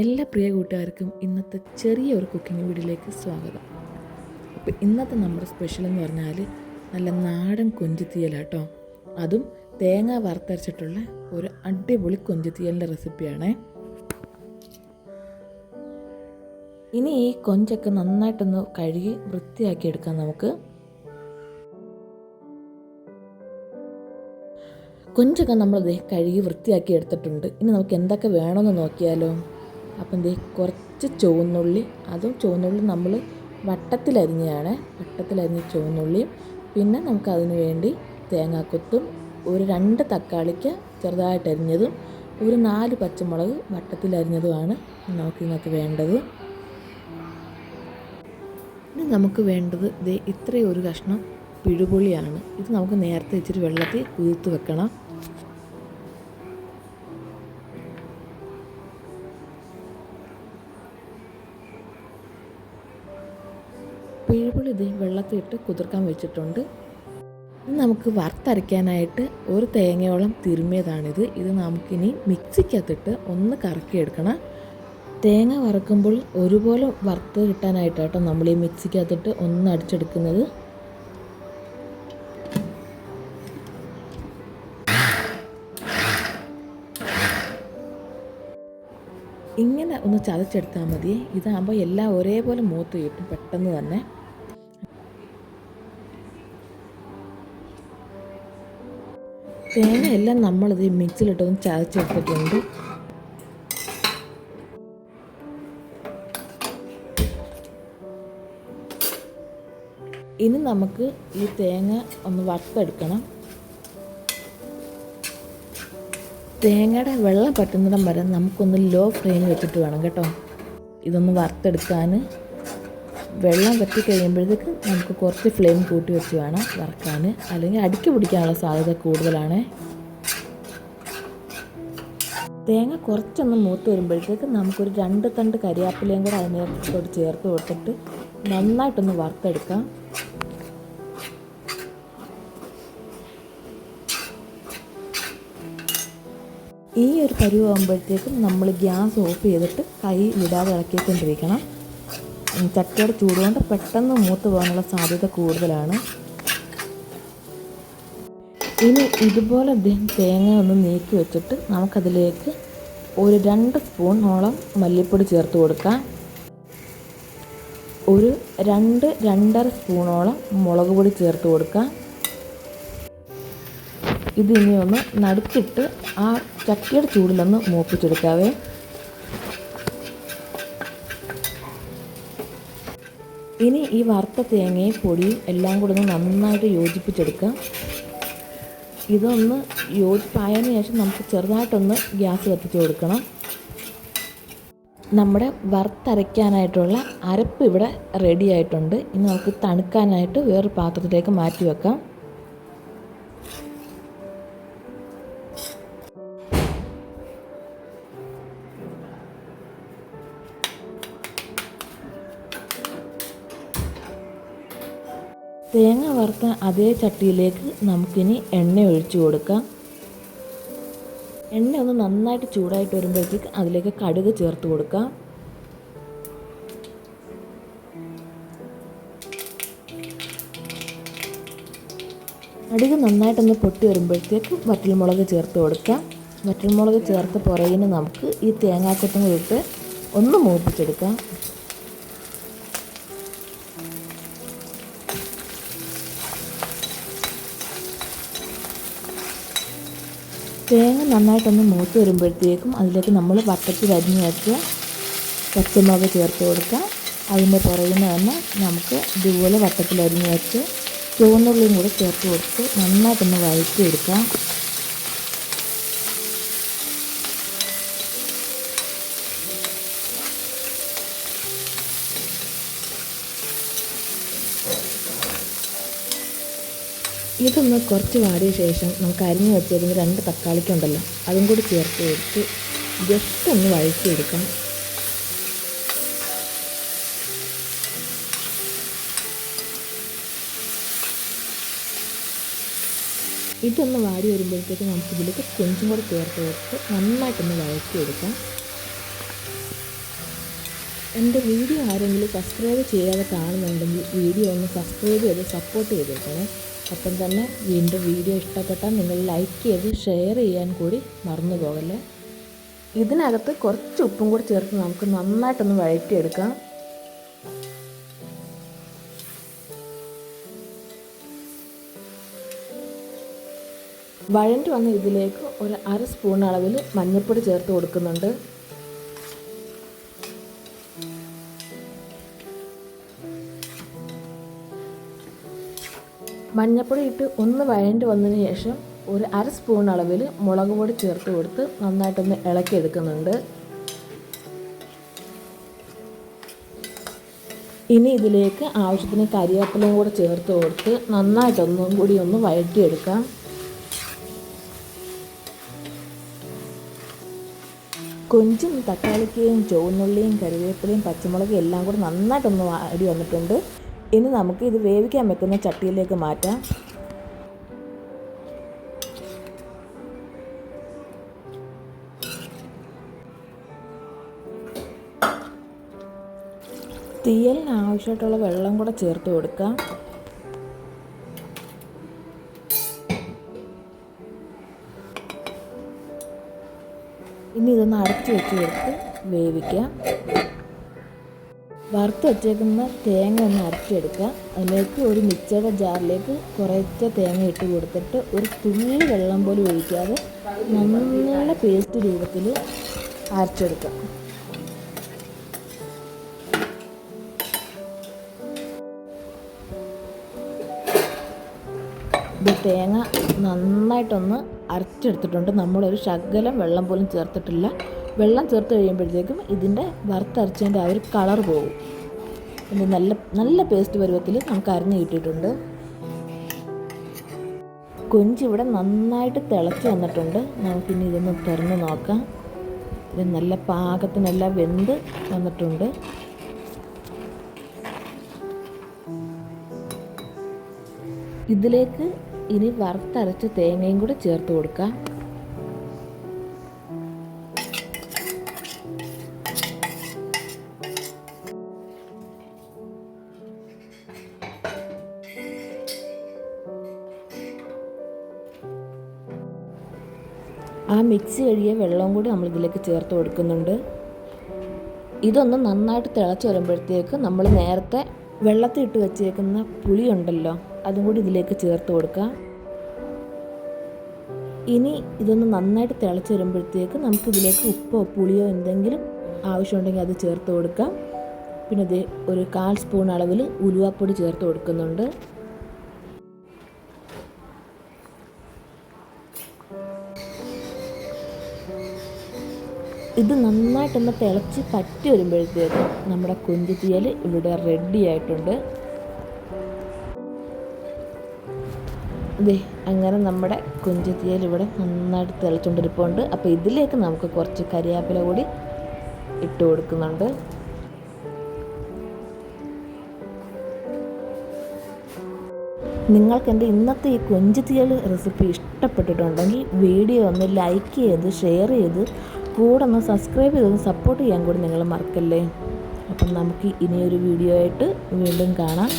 എല്ലാ പ്രിയ കൂട്ടുകാർക്കും ഇന്നത്തെ ചെറിയ ഒരു കുക്കിംഗ് വീഡിയോയിലേക്ക് സ്വാഗതം. അപ്പോൾ ഇന്നത്തെ നമ്മുടെ സ്പെഷ്യൽ എന്ന് പറഞ്ഞാൽ നല്ല നാടൻ കൊഞ്ചിത്തീയലാട്ടോ അതും തേങ്ങ വറുത്തരച്ചിട്ടുള്ള ഒരു അടിപൊളി കൊഞ്ചുതീയലിന്റെ റെസിപ്പിയാണേ. ഇനി ഈ കൊഞ്ചൊക്കെ നന്നായിട്ടൊന്ന് കഴുകി വൃത്തിയാക്കി എടുക്കാം നമുക്ക്. കൊഞ്ചൊക്കെ നമ്മൾ കഴുകി വൃത്തിയാക്കി എടുത്തിട്ടുണ്ട്. ഇനി നമുക്ക് എന്തൊക്കെ വേണമെന്ന് നോക്കിയാലോ? അപ്പം ദേ കുറച്ച് ചുവന്നുള്ളി അതും ചുവന്നുള്ളി നമ്മൾ വട്ടത്തിലരിഞ്ഞതാണ്. വട്ടത്തിലരിഞ്ഞ ചുവന്നുള്ളിയും പിന്നെ നമുക്ക് അതിന് വേണ്ടി തേങ്ങാക്കൊത്തും ഒരു രണ്ട് തക്കാളിക്ക് ചെറുതായിട്ട് അരിഞ്ഞതും ഒരു നാല് പച്ചമുളക് വട്ടത്തിലരിഞ്ഞതുമാണ് നമുക്ക് ഇന്നത്തെ വേണ്ടത്. ഇനി നമുക്ക് വേണ്ടത് ദേ ഇത്രയും ഒരു കഷ്ണം പിഴുപുളിയാണ്. ഇത് നമുക്ക് നേരത്തെ ഇച്ചിരി വെള്ളത്തിൽ കുതിർത്ത് വെക്കണം. ഇത് വെള്ളത്തിലിട്ട് കുതിർക്കാൻ വെച്ചിട്ടുണ്ട്. നമുക്ക് വറുത്തരയ്ക്കാനായിട്ട് ഒരു തേങ്ങയോളം തിരുമിയതാണിത് ഇത് നമുക്കിനി മിക്സിക്കകത്തിട്ട് ഒന്ന് കറക്കിയെടുക്കണം. തേങ്ങ വറുക്കുമ്പോൾ ഒരുപോലെ വറുത്ത് കിട്ടാനായിട്ട് കേട്ടോ നമ്മൾ ഈ മിക്സിക്കകത്തിട്ട് ഒന്ന് അടിച്ചെടുക്കുന്നത്. ഇങ്ങനെ ഒന്ന് ചതച്ചെടുത്താൽ മതി. ഇതാകുമ്പോൾ എല്ലാം ഒരേപോലെ മൂത്ത് കിട്ടും. പെട്ടെന്ന് തന്നെ. തേങ്ങ എല്ലാം നമ്മളിത് മിക്സിയിലിട്ടൊന്ന് ചതച്ചെടുത്തിട്ടുണ്ട്. ഇനി നമുക്ക് ഈ തേങ്ങ ഒന്ന് വറുത്തെടുക്കണം. തേങ്ങയുടെ വെള്ളം പറ്റുന്നിടം വരെ നമുക്കൊന്ന് ലോ ഫ്ലെയിമിൽ വെച്ചിട്ട് വേണം കേട്ടോ. ഇതൊന്ന് വറുത്തെടുക്കാൻ വെള്ളം വറ്റി കഴിയുമ്പോഴത്തേക്ക് നമുക്ക് കുറച്ച് ഫ്ലെയിം കൂട്ടി വെച്ച് വേണം വറക്കാൻ. അല്ലെങ്കിൽ അടിക്ക് പിടിക്കാനുള്ള സാധ്യത കൂടുതലാണ്. തേങ്ങ കുറച്ചൊന്ന് മൂത്ത് വരുമ്പോഴത്തേക്ക് നമുക്കൊരു രണ്ട് തണ്ട് കരിയാപ്പിലയും കൂടെ അതിനകത്തോട് ചേർത്ത് കൊടുത്തിട്ട് നന്നായിട്ടൊന്ന് വറുത്തെടുക്കാം. ഈ ഒരു പരുവാകുമ്പോഴത്തേക്കും നമ്മൾ ഗ്യാസ് ഓഫ് ചെയ്തിട്ട് കൈ വിടാതെ ഇളക്കിക്കൊണ്ടിരിക്കണം. ചട്ടിയുടെ ചൂടുകൊണ്ട് പെട്ടെന്ന് മൂത്ത് പോകാനുള്ള സാധ്യത കൂടുതലാണ്. ഇനി ഇതുപോലെ തേങ്ങ ഒന്ന് നീക്കി വെച്ചിട്ട് നമുക്കതിലേക്ക് ഒരു രണ്ട് സ്പൂണോളം മല്ലിപ്പൊടി ചേർത്ത് കൊടുക്കാം. ഒരു രണ്ട് രണ്ടര സ്പൂണോളം മുളക് പൊടി ചേർത്ത് കൊടുക്കാം. ഇതിനെ ഒന്ന് നടുക്കിട്ട് ആ ചട്ടിയുടെ ചൂടിലൊന്ന് മൂപ്പിച്ചെടുക്കാവേ. ഇനി ഈ വറുത്ത തേങ്ങയും പൊടിയും എല്ലാം കൂടെ ഒന്ന് നന്നായിട്ട് യോജിപ്പിച്ചെടുക്കാം. ഇതൊന്ന് യോജിപ്പായതിനു ശേഷം നമുക്ക് ചെറുതായിട്ടൊന്ന് ഗ്യാസ് കത്തിച്ച് കൊടുക്കണം. നമ്മുടെ വറുത്തരയ്ക്കാനായിട്ടുള്ള അരപ്പ് ഇവിടെ റെഡി ആയിട്ടുണ്ട്. ഇനി നമുക്ക് തണുക്കാനായിട്ട് വേറൊരു പാത്രത്തിലേക്ക് മാറ്റി വെക്കാം. വറുത്ത അതേ ചട്ടിയിലേക്ക് നമുക്കിനി എണ്ണ ഒഴിച്ചു കൊടുക്കാം. എണ്ണ ഒന്ന് നന്നായിട്ട് ചൂടായിട്ട് വരുമ്പോഴത്തേക്ക് അതിലേക്ക് കടുക് ചേർത്ത് കൊടുക്കാം. കടുക് നന്നായിട്ടൊന്ന് പൊട്ടി വരുമ്പോഴത്തേക്ക് വറ്റൽമുളക് ചേർത്ത് കൊടുക്കാം. വറ്റൽമുളക് ചേർത്ത് പുറകിന് നമുക്ക് ഈ തേങ്ങാക്കൊത്തും ഇട്ട് ഒന്ന് മൂപ്പിച്ചെടുക്കാം. തേങ്ങ നന്നായിട്ടൊന്ന് മൂത്ത് വരുമ്പോഴത്തേക്കും അതിലേക്ക് നമ്മൾ വട്ടത്തിൽ അരിഞ്ഞു വെച്ച പച്ചമുളക് ചേർത്ത് കൊടുക്കാം. അതിന്റെ പുറകിൽ തന്നെ നമുക്ക് ഇതുപോലെ വട്ടത്തിൽ അരിഞ്ഞു വെച്ച് ചുവന്നുള്ളിയും കൂടെ ചേർത്ത് കൊടുത്ത് നന്നായിട്ടൊന്ന് വഴറ്റിയെടുക്കാം. ഇതൊന്ന് കുറച്ച് വാടിയ ശേഷം നമുക്ക് അരിഞ്ഞു വെച്ചിരുന്ന രണ്ട് തക്കാളിക്കുണ്ടല്ലോ അതും കൂടി ചേർത്ത് കൊടുത്ത് ജസ്റ്റ് ഒന്ന് വഴറ്റിയെടുക്കാം. ഇതൊന്ന് വാടി വരുമ്പോഴത്തേക്ക് നമുക്ക് ഇതിലേക്ക് കൊഞ്ചും കൂടെ ചേർത്ത് കൊടുത്ത് നന്നായിട്ടൊന്ന് വഴറ്റിയെടുക്കാം. എന്റെ വീഡിയോ ആരെങ്കിലും സബ്സ്ക്രൈബ് ചെയ്യാതെ കാണുന്നുണ്ടെങ്കിൽ വീഡിയോ ഒന്ന് സബ്സ്ക്രൈബ് ചെയ്ത് സപ്പോർട്ട് ചെയ്തേക്കണേ. ഒപ്പം തന്നെ വീണ്ടും വീഡിയോ ഇഷ്ടപ്പെട്ടാൽ നിങ്ങൾ ലൈക്ക് ചെയ്ത് ഷെയർ ചെയ്യാൻ കൂടി മറന്നു പോകല്ലേ? ഇതിനകത്ത് കുറച്ച് ഉപ്പും കൂടി ചേർത്ത് നമുക്ക് നന്നായിട്ടൊന്ന് വഴറ്റിയെടുക്കാം. വഴണ്ടി വന്ന ഇതിലേക്ക് ഒരു അര സ്പൂൺ അളവിൽ മഞ്ഞൾപ്പൊടി ചേർത്ത് കൊടുക്കുന്നുണ്ട്. മഞ്ഞൾപ്പൊടി ഇട്ട് ഒന്ന് വഴണ്ടി വന്നതിന് ശേഷം ഒരു അര സ്പൂൺ അളവിൽ മുളക് പൊടി ചേർത്ത് കൊടുത്ത് നന്നായിട്ടൊന്ന് ഇളക്കിയെടുക്കുന്നുണ്ട്. ഇനി ഇതിലേക്ക് ആവശ്യത്തിന് കരിവേപ്പിലയും കൂടെ ചേർത്ത് കൊടുത്ത് നന്നായിട്ടൊന്നും കൂടി ഒന്ന് വഴറ്റിയെടുക്കാം. കൊഞ്ചും തക്കാളിക്കയും ചുവന്നുള്ളിയും കറിവേപ്പിലയും പച്ചമുളകും എല്ലാം കൂടി നന്നായിട്ടൊന്ന് വാടി വന്നിട്ടുണ്ട്. ഇനി നമുക്ക് ഇത് വേവിക്കാൻ വെക്കുന്ന ചട്ടിയിലേക്ക് മാറ്റാം. തീയലിന് ആവശ്യമായിട്ടുള്ള വെള്ളം കൂടെ ചേർത്ത് കൊടുക്കാം. ഇനി ഇതൊന്ന് അടച്ചു വെച്ച് കൊടുത്ത് വേവിക്കാം. വറുത്ത് വച്ചേക്കുന്ന തേങ്ങ ഒന്ന് അരച്ചെടുക്കുക. അതിലേക്ക് ഒരു മിക്സയുടെ ജാറിലേക്ക് കുറച്ച് തേങ്ങ ഇട്ട് കൊടുത്തിട്ട് ഒരു തുള്ളി വെള്ളം പോലും ഒഴിക്കാതെ നല്ല പേസ്റ്റ് രൂപത്തിൽ അരച്ചെടുക്കുക. തേങ്ങ നന്നായിട്ടൊന്ന് അരച്ചെടുത്തിട്ടുണ്ട്. നമ്മളൊരു ശകലം വെള്ളം പോലും ചേർത്തിട്ടില്ല. വെള്ളം ചേർത്ത് കഴിയുമ്പോഴത്തേക്കും ഇതിന്റെ വറുത്തരച്ചതിന്റെ ആ ഒരു കളർ പോകും. ഇത് നല്ല നല്ല പേസ്റ്റ് പരുവത്തിൽ നമുക്ക് അരഞ്ഞ് കിട്ടിയിട്ടുണ്ട്. കൊഞ്ച് ഇവിടെ നന്നായിട്ട് തിളച്ച് വന്നിട്ടുണ്ട്. നമുക്കിനി ഇതൊന്ന് തുറന്ന് നോക്കാം. ഇത് നല്ല പാകത്തിനെല്ലാം വെന്ത് വന്നിട്ടുണ്ട്. ഇതിലേക്ക് ഇനി വറുത്തരച്ച തേങ്ങയും കൂടെ ചേർത്ത് കൊടുക്കാം. ആ മിക്സി കഴിയ വെള്ളവും കൂടി നമ്മൾ ഇതിലേക്ക് ചേർത്ത് കൊടുക്കുന്നുണ്ട്. ഇതൊന്ന് നന്നായിട്ട് തിളച്ച് വരുമ്പോഴത്തേക്ക് നമ്മൾ നേരത്തെ വെള്ളത്തിൽ ഇട്ട് വെച്ചേക്കുന്ന പുളി ഉണ്ടല്ലോ അതും കൂടി ഇതിലേക്ക് ചേർത്ത് കൊടുക്കാം ഇനി ഇതൊന്ന് നന്നായിട്ട് തിളച്ച് വരുമ്പോഴത്തേക്ക് നമുക്ക് ഇതിലേക്ക് ഉപ്പോ പുളിയോ എന്തെങ്കിലും ആവശ്യമുണ്ടെങ്കിൽ അത് ചേർത്ത് കൊടുക്കാം. പിന്നെ ഇത് ഒരു കാൽ സ്പൂൺ അളവിൽ ഉലുവാപ്പൊടി ചേർത്ത് കൊടുക്കുന്നുണ്ട്. ഇത് നന്നായിട്ടൊന്ന് തിളച്ച് പറ്റി വരുമ്പോഴത്തേക്കും നമ്മുടെ കൊഞ്ച് തീയൽ ഇവിടെ റെഡി ആയിട്ടുണ്ട്. ഇതേ അങ്ങനെ നമ്മുടെ കൊഞ്ച് തീയൽ ഇവിടെ നന്നായിട്ട് തിളച്ചുകൊണ്ടിരിപ്പുണ്ട്. അപ്പോൾ ഇതിലേക്ക് നമുക്ക് കുറച്ച് കരിയാപ്പില കൂടി ഇട്ട് കൊടുക്കുന്നുണ്ട്. നിങ്ങൾക്ക് എന്റെ ഇന്നത്തെ ഈ കൊഞ്ച് തീയൽ റെസിപ്പി ഇഷ്ടപ്പെട്ടിട്ടുണ്ടെങ്കിൽ വീഡിയോ ഒന്ന് ലൈക്ക് ചെയ്ത് ഷെയർ ചെയ്ത് കൂടെ ഒന്ന് സബ്സ്ക്രൈബ് ചെയ്ത് സപ്പോർട്ട് ചെയ്യാൻ കൂടി നിങ്ങൾ മറക്കല്ലേ? അപ്പം നമുക്ക് ഇനിയൊരു വീഡിയോ ആയിട്ട് വീണ്ടും കാണാം.